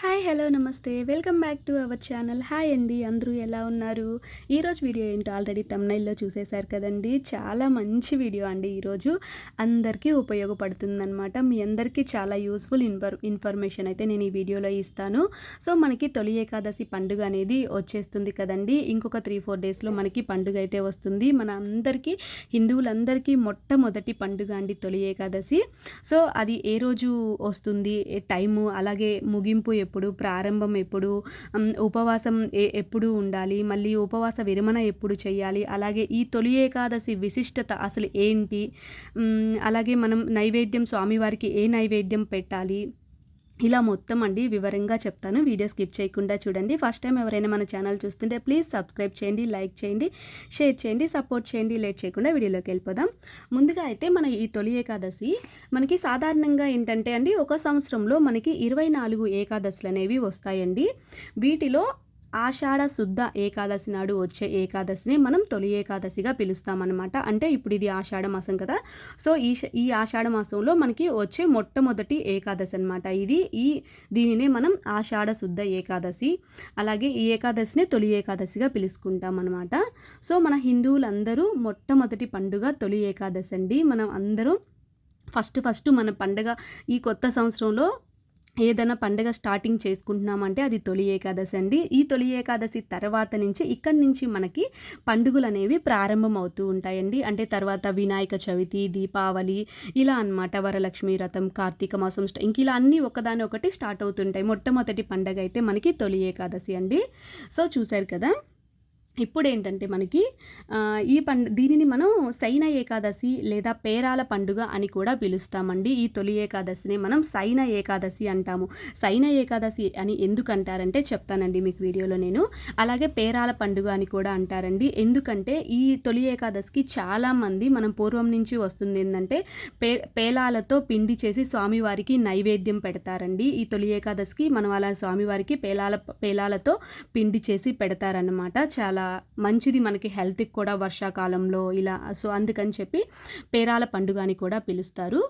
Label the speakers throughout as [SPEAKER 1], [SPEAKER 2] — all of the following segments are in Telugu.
[SPEAKER 1] హాయ్ హలో నమస్తే. Welcome back to our channel. Hi అండి అందరూ ఎలా ఉన్నారు? ఈరోజు వీడియో ఏంటో ఆల్రెడీ తమ్నైల్లో చూసేశారు కదండి. చాలా మంచి వీడియో అండి ఈరోజు అందరికీ ఉపయోగపడుతుందన్నమాట. మీ అందరికీ చాలా యూస్ఫుల్ ఇన్ఫర్ ఇన్ఫర్మేషన్ అయితే నేను ఈ వీడియోలో ఇస్తాను. సో మనకి తొలి ఏకాదశి పండుగ అనేది వచ్చేస్తుంది కదండి. ఇంకొక త్రీ ఫోర్ డేస్లో మనకి పండుగ అయితే వస్తుంది. మన అందరికీ హిందువులందరికీ మొట్టమొదటి పండుగ అండి తొలి ఏకాదశి. సో అది ఏ రోజు వస్తుంది? టైము? అలాగే ముగింపు ఎప్పుడు ప్రారంభం ఎప్పుడు ఉపవాసం ఎప్పుడు ఉండాలి మళ్ళీ ఉపవాస విరమణ ఎప్పుడు చేయాలి అలాగే ఈ తొలి ఏకాదశి విశిష్టత అసలు ఏంటి అలాగే మనం నైవేద్యం స్వామివారికి ఏ నైవేద్యం పెట్టాలి ఇలా మొత్తం అండి వివరంగా చెప్తాను. వీడియో స్కిప్ చేయకుండా చూడండి. ఫస్ట్ టైం ఎవరైనా మన ఛానల్ చూస్తుంటే ప్లీజ్ సబ్స్క్రైబ్ చేయండి లైక్ చేయండి షేర్ చేయండి సపోర్ట్ చేయండి లేట్ చేయకుండా వీడియోలోకి వెళ్ళిపోదాం. ముందుగా అయితే మన ఈ తొలి ఏకాదశి మనకి సాధారణంగా ఏంటంటే అండి ఒక సంవత్సరంలో మనకి ఇరవై నాలుగు ఏకాదశులు అనేవి వస్తాయండి. వీటిలో ఆషాఢ శుద్ధ ఏకాదశి నాడు వచ్చే ఏకాదశిని మనం తొలి ఏకాదశిగా పిలుస్తామన్నమాట. అంటే ఇప్పుడు ఇది ఆషాఢ మాసం కదా. సో ఈ ఈ ఆషాఢ మాసంలో మనకి వచ్చే మొట్టమొదటి ఏకాదశి అనమాట ఇది ఈ దీనినే మనం ఆషాఢ శుద్ధ ఏకాదశి అలాగే ఈ ఏకాదశిని తొలి ఏకాదశిగా పిలుచుకుంటాం అనమాట సో మన హిందువులందరూ మొట్టమొదటి పండుగ తొలి ఏకాదశి అండి. మనం అందరం ఫస్ట్ ఫస్ట్ మన పండగ ఈ కొత్త సంవత్సరంలో ఏదైనా పండగ స్టార్టింగ్ చేసుకుంటున్నామంటే అది తొలి ఏకాదశి అండి. ఈ తొలి ఏకాదశి తర్వాత నుంచి ఇక్కడి నుంచి మనకి పండుగలు అనేవి ప్రారంభం అవుతూ ఉంటాయండి. అంటే తర్వాత వినాయక చవితి దీపావళి ఇలా అన్నమాట. వరలక్ష్మి రథం కార్తీక మాసం ఇంక ఇలా అన్నీ ఒకదాని ఒకటి స్టార్ట్ అవుతుంటాయి. మొట్టమొదటి పండగ అయితే మనకి తొలి ఏకాదశి అండి. సో చూశారు కదా? ఇప్పుడు ఏంటంటే మనకి ఈ పండు దీనిని మనం సైన ఏకాదశి లేదా పేరాల పండుగ అని కూడా పిలుస్తామండి. ఈ తొలి ఏకాదశిని మనం సైన ఏకాదశి అంటాము. సైన ఏకాదశి అని ఎందుకు అంటారంటే చెప్తానండి మీకు వీడియోలో నేను. అలాగే పేరాల పండుగ అని కూడా అంటారండి. ఎందుకంటే ఈ తొలి ఏకాదశికి చాలామంది మనం పూర్వం నుంచి వస్తుంది ఏంటంటే పే పేలాలతో పిండి చేసి స్వామివారికి నైవేద్యం పెడతారండి. ఈ తొలి ఏకాదశికి మనం అలా స్వామివారికి పేలాల పేలాలతో పిండి చేసి పెడతారన్నమాట. చాలా మంచిది మనకి హెల్త్కి కూడా వర్షాకాలంలో ఇలా సో అందుకని చెప్పి పేరాల పండుగ అని కూడా పిలుస్తారు.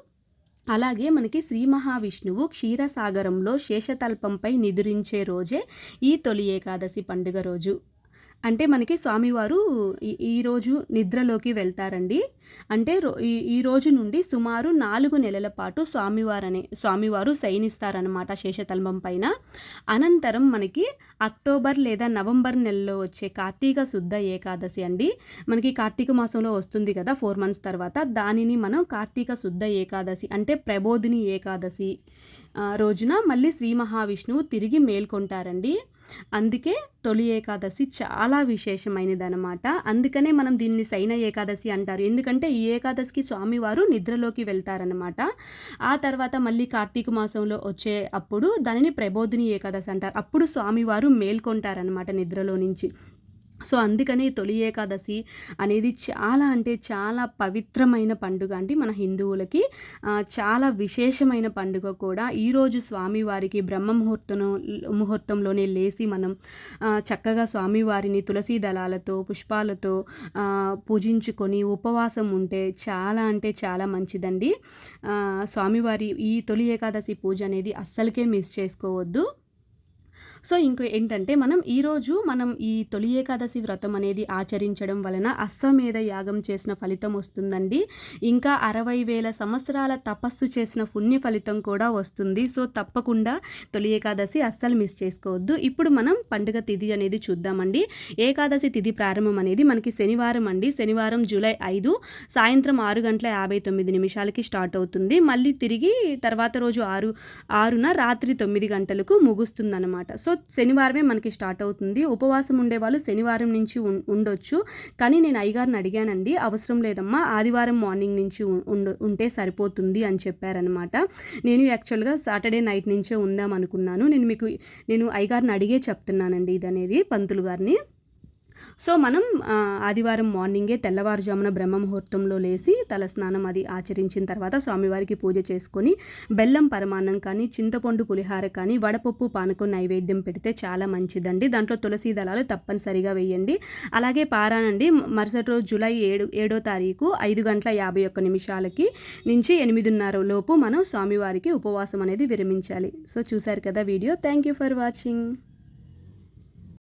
[SPEAKER 1] అలాగే మనకి శ్రీ మహావిష్ణువు క్షీరసాగరంలో శేషతల్పంపై నిదురించే రోజే ఈ తొలి ఏకాదశి పండుగ రోజు. అంటే మనకి స్వామివారు ఈరోజు నిద్రలోకి వెళ్తారండి. అంటే రో- ఈ ఈ రోజు నుండి సుమారు నాలుగు నెలల పాటు స్వామివారనే స్వామివారు శయనిస్తారనమాట శేషతల్మం పైన. అనంతరం మనకి అక్టోబర్ లేదా నవంబర్ నెలలో వచ్చే కార్తీక శుద్ధ ఏకాదశి అండి. మనకి కార్తీక మాసంలో వస్తుంది కదా ఫోర్ మంత్స్ తర్వాత. దానిని మనం కార్తీక శుద్ధ ఏకాదశి అంటే ప్రబోధిని ఏకాదశి రోజున మళ్ళీ శ్రీ మహావిష్ణువు తిరిగి మేల్కొంటారండి. అందుకే తొలి ఏకాదశి చాలా విశేషమైనది అనమాట అందుకనే మనం దీన్ని సైన ఏకాదశి అంటారు. ఎందుకంటే ఈ ఏకాదశికి స్వామివారు నిద్రలోకి వెళ్తారనమాట ఆ తర్వాత మళ్ళీ కార్తీక మాసంలో వచ్చే అప్పుడు దానిని ప్రబోధిని ఏకాదశి అంటారు. అప్పుడు స్వామివారు మేల్కొంటారనమాట నిద్రలో నుంచి. సో అందుకని తొలి ఏకాదశి అనేది చాలా అంటే చాలా పవిత్రమైన పండుగ అండి మన హిందువులకి. చాలా విశేషమైన పండుగ కూడా. ఈరోజు స్వామివారికి బ్రహ్మ ముహూర్తం ముహూర్తంలోనే లేచి మనం చక్కగా స్వామివారిని తులసి దళాలతో పుష్పాలతో పూజించుకొని ఉపవాసం ఉంటే చాలా అంటే చాలా మంచిదండి. స్వామివారి ఈ తొలి ఏకాదశి పూజ అనేది అస్సలకే మిస్ చేసుకోవద్దు. సో ఇంకో ఏంటంటే మనం ఈరోజు మనం ఈ తొలి ఏకాదశి వ్రతం అనేది ఆచరించడం వలన అశ్వమేధ యాగం చేసిన ఫలితం వస్తుందండి. ఇంకా అరవై వేల సంవత్సరాల తపస్సు చేసిన పుణ్య ఫలితం కూడా వస్తుంది. సో తప్పకుండా తొలి ఏకాదశి అస్సలు మిస్ చేసుకోవద్దు. ఇప్పుడు మనం పండుగ తిథి అనేది చూద్దామండి. ఏకాదశి తిథి ప్రారంభం అనేది మనకి శనివారం అండి. శనివారం జూలై ఐదు సాయంత్రం ఆరు గంటల యాభై తొమ్మిది నిమిషాలకి స్టార్ట్ అవుతుంది. మళ్ళీ తిరిగి తర్వాత రోజు ఆరు ఆరున రాత్రి తొమ్మిది గంటలకు ముగుస్తుందన్నమాట. సో సో శనివారమే మనకి స్టార్ట్ అవుతుంది. ఉపవాసం ఉండే వాళ్ళు శనివారం నుంచి ఉం- ఉండొచ్చు. కానీ నేను అయ్యగారిని అడిగానండి అవసరం లేదమ్మా ఆదివారం మార్నింగ్ నుంచి ఉంటే సరిపోతుంది అని చెప్పారనమాట నేను యాక్చువల్గా సాటర్డే నైట్ నుంచే ఉందాం అనుకున్నాను. నేను మీకు నేను అయ్యగారిని అడిగే చెప్తున్నానండి ఇది అనేది పంతులు గారిని. సో మనం ఆదివారం మార్నింగే తెల్లవారుజామున బ్రహ్మ ముహూర్తంలో లేసి తలస్నానం అది ఆచరించిన తర్వాత స్వామివారికి పూజ చేసుకొని బెల్లం పరమాన్నం కానీ చింతపండు పులిహార కానీ వడపప్పు పానకం నైవేద్యం పెడితే చాలా మంచిదండి. దాంట్లో తులసి దళాలు తప్పనిసరిగా వేయండి. అలాగే పారానండి మరుసటి రోజు జూలై ఏడు ఏడో తారీఖు ఐదు గంటల యాభై ఒక్క నిమిషాలకి నుంచి ఎనిమిదిన్నర లోపు మనం స్వామివారికి ఉపవాసం అనేది విరమించాలి. సో చూశారు కదా video. Thank you for watching.